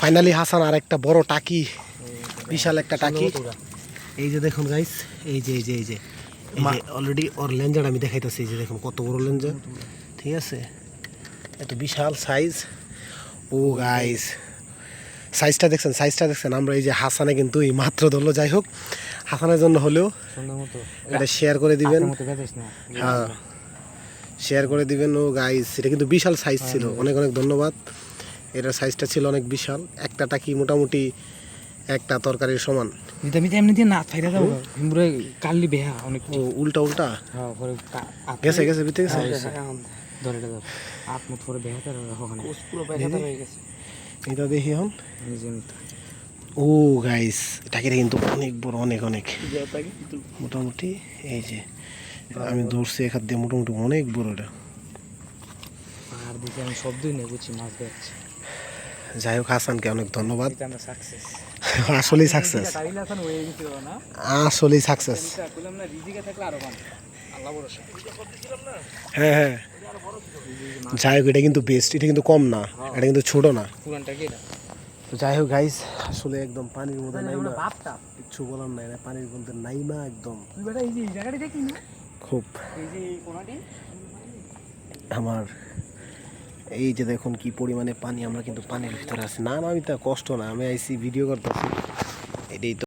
Finally Hasan আর একটা বড় টাকি বিশাল একটা টাকি। এই যে দেখুন গাইস এই যে এই যে এই যে অলরেডি ওর লেঞ্জার আমি দেখাইতেছি এই যে দেখুন কত বড় লেঞ্জার ঠিক আছে? এত বিশাল সাইজ ও গাইস সাইজটা দেখছেন সাইজটা দেখছেন? আমরা এই যে হাসানে কিন্তু এই মাত্র ধরলো যাই হোক। হাসানের জন্য হলেও এটা শেয়ার করে দিবেন। হ্যাঁ। শেয়ার করে দিবেন ও গাইস এটা কিন্তু বিশাল সাইজ ছিল। অনেক অনেক ধন্যবাদ। এটার সাইজটা ছিল অনেক বিশাল। একটা টাকি মোটামুটি একটা তরকারির সমান? যদি আমি এমনি দিয়ে না ফাইদা দাও পুরো কালি বেহা অনেক উল্টা উল্টা? হ্যাঁ পরে গেছে গেছে ভিতরে গেছে? ধরে এটা আট মুঠ পরে বেহা তার ওখানে পুরো হয়ে গেছে। এটা দেখি এই যে ও গাইস টাকিটা কিন্তু অনেক বড় অনেক অনেক। মোটামুটি এই যে আমি দৌড়ছি এখান দিয়ে মোটামুটি অনেক বড় এটা। আর দিকে আমি শব্দই নেই বুঝছি মাছ দেখছি যাই হোক হাসানকে অনেক ধন্যবাদ। আসলেই সাকসেস হয়ে আসলেই সাকসেস হ্যাঁ হ্যাঁ। যাই হোক এটা কিন্তু বেস্ট এটা কিন্তু কম না এটা কিন্তু ছোট না। তো যাই হোক গাইস আসলে একদম পানির মধ্যে নাই না কিচ্ছু বলার নাই না পানির মধ্যে নাই না। একদম খুব আমার এই যে দেখুন কি পরিমাণে পানি, আমরা কিন্তু পানির ভিতরে আছি। না না, আমি তা কষ্ট না, আমি আইসি ভিডিও করতেছি। এটাই তো।